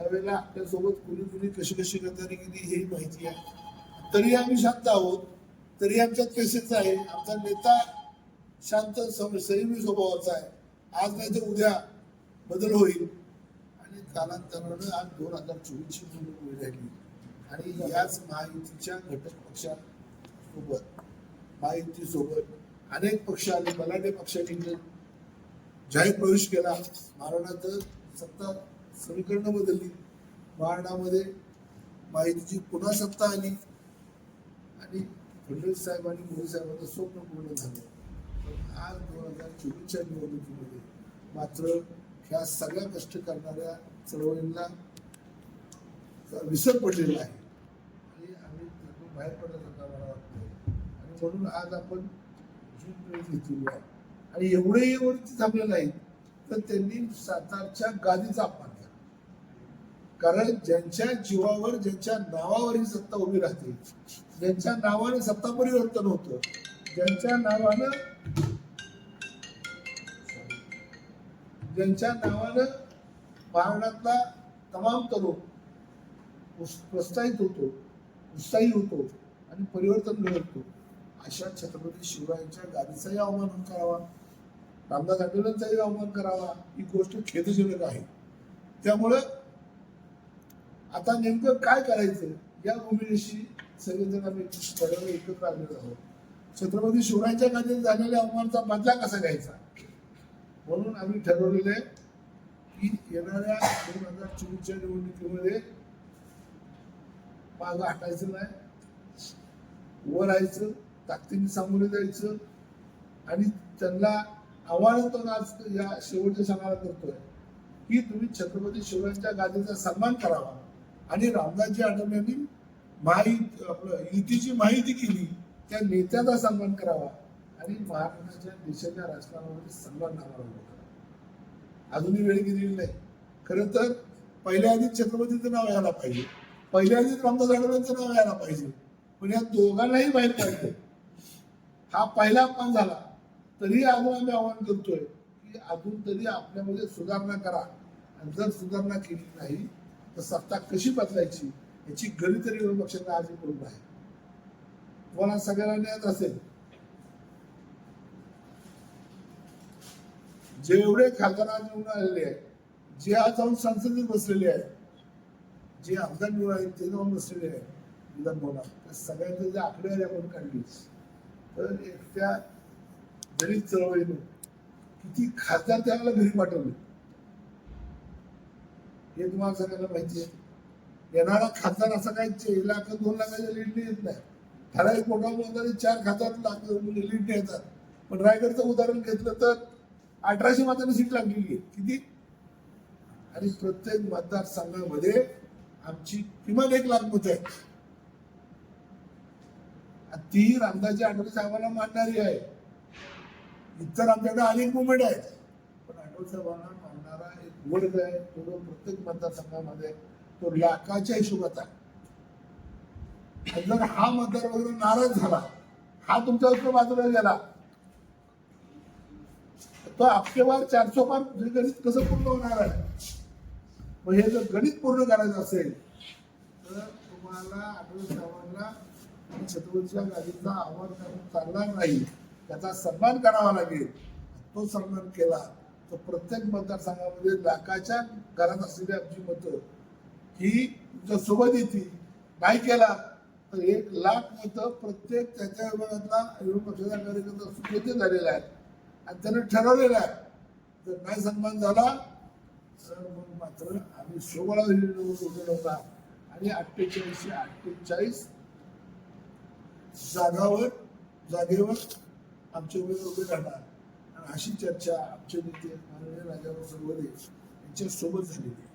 त्यावेळेला आपल्यासोबत कुणी कुणी कशी कशी गद्दारी गेली हे माहिती आहे. तरी आम्ही शांत आहोत. तरी आमच्यात पेशन्स आहे. आमचा नेता शांत संयमी स्वभावाचा आहे. आज नाही तर उद्या बदल होईल. आणि कालांतरानं आज दोन हजार चोवीसची निवडणूक होईल राहिली. आणि याच महायुतीच्या घटक पक्षासोबत महायुतीसोबत अनेक पक्ष आले. बलाढ्य पक्षाने जाहीर प्रवेश केला. महाराष्ट्रात सत्ता समीकरणं बदलली. महाराष्ट्रामध्ये माहितीची पुन्हा सत्ता आली. आणि फडणवीस साहेब आणि मोदी साहेबांचं स्वप्न पूर्ण झालं. पण आज दोन हजार चोवीसच्या निवडणुकीमध्ये मात्र ह्या सगळ्या कष्ट करणाऱ्या चळवळींना विसर पडलेला आहे. आणि आम्ही त्यातून बाहेर पडल्यासारखं मला वाटतं आणि म्हणून आज आपण जून वेळ घेतलेली आहे आणि एवढे वरती थांबले नाहीत तर त्यांनी सातारच्या गादीचा अपमान कारण ज्यांच्या जीवावर ज्यांच्या नावावर ही सत्ता उभी राहते. ज्यांच्या नावाने सत्ता परिवर्तन होतं ज्यांच्या नावानं ज्यांच्या नावानं महाराष्ट्रातला तमाम तरुण उस- प्रोत्साहित होतो उत्साही होतो आणि परिवर्तन घडवतो अशा छत्रपती शिवरायांच्या गादीचाही अवमान करावा रामदास आठवलेंचाही अवमान करावा ही गोष्ट खेदजनक आहे. त्यामुळं आता नेमकं काय करायचं? या भूमिकेशी सगळेजण आम्ही ठरवलं एकत्र आलेलो आहोत. छत्रपती शिवरायांच्या गादीत झालेल्या अवमानचा बदला कसा घ्यायचा? म्हणून आम्ही ठरवलेलं आहे की येणाऱ्या दोन हजार चोवीसच्या निवडणुकीमध्ये मागं हटायचं नाही वर राहायचं ताकदीने सामोरे जायचं आणि त्यांना आव्हान तो आज या शेवटच्या क्षणाला करतोय. की तुम्ही छत्रपती शिवरायांच्या गादीचा सन्मान करावा. आणि रामदासजी आठवले यांनी माहिती आपलं युतीची माहिती केली त्या नेत्याचा सन्मान करावा आणि महाराष्ट्राच्या देशाच्या राजकारणामध्ये सन्मान करावा अजूनही वेळ गेलेली नाही. खरं तर पहिल्या आधीच छत्रपतीचं नाव यायला पाहिजे. पहिल्या आधीच रामदास आठवलेंचं नाव यायला पाहिजे. पण या दोघांनाही बाहेर पाहिजे हा पहिला अपमान झाला. तरी अजून आम्ही आवाहन करतोय की अजून तरी आपल्यामध्ये सुधारणा करा. आणि जर सुधारणा केली नाही तर सत्ता कशी बदलायची याची गणित तरी विरोधी पक्षांना आज करून आहे. तुम्हाला सगळ्यांना ज्ञात असेल. जेवढे खासदार आज निवडून आलेले आहेत जे आज जाऊन संसदेत बसलेले आहेत जे आमदार निवडून आहेत ते जाऊन बसलेले आहेत. विधानभवनात त्या सगळ्यांचे जे आकडेवारी आपण काढली. तर एकट्या दलित चळवळीनं किती खासदार त्याला घरी पाठवले. हे तुम्हाला सगळ्यांना माहिती आहे येणारा खासदार असा काय लाख दोन लाखाच्या लीडने येत नाही. ठराविक पोटामध्ये चार खासदार लाख म्हणजे लीडने येतात. पण रायगडचं उदाहरण घेतलं तर अठराशे मतांनी सीट लागलेली आहे. किती? आणि प्रत्येक मतदारसंघामध्ये आमची किमान एक लाख मत आहे आणि ती रामदासजी आठवले साहेबांना मानणारी आहे. इतर आमच्याकडे अनेक मुवमेंट आहेत. पण आठवले साहेबांना मानणारा एक वर्ग आहे तो प्रत्येक मतदारसंघामध्ये तो लाखाच्या हिशोबात आहे. जर हा मतदार वगैरे नाराज झाला हा तुमच्या उत्तर बाजूला गेला तो आपके बार चारशे पार गणित कसं पूर्ण होणार आहे? मग हे जर गणित पूर्ण करायचं असेल तर तुम्हाला आठवले साहेबांना छत्रपतीच्या गादीचा आव्हान करून चालणार नाही. त्याचा सन्मान करावा लागेल. तो सन्मान केला. तर प्रत्येक मतदारसंघामध्ये लाखाच्या घरात असलेली आमची मतं. ही तुमच्यासोबत येते नाही केला तर एक लाख मतं प्रत्येक त्याच्या विभागातला विरोधी पक्षाचा कार्यकर्ता सुखेचे झालेला आहे. आणि त्यानं ठरवलेलं आहे. जर नाही सन्मान झाला तर मग मात्र आम्ही सोहळा उभे होता आणि अठ्ठेचाळीसशे अठ्ठेचाळीस जागावर जागेवर आमचे उमेदवार उभे राहणार. अशी चर्चा आमचे नेते माननीय राजाभाऊ सर्वदे यांच्यासोबत झालेली आहे.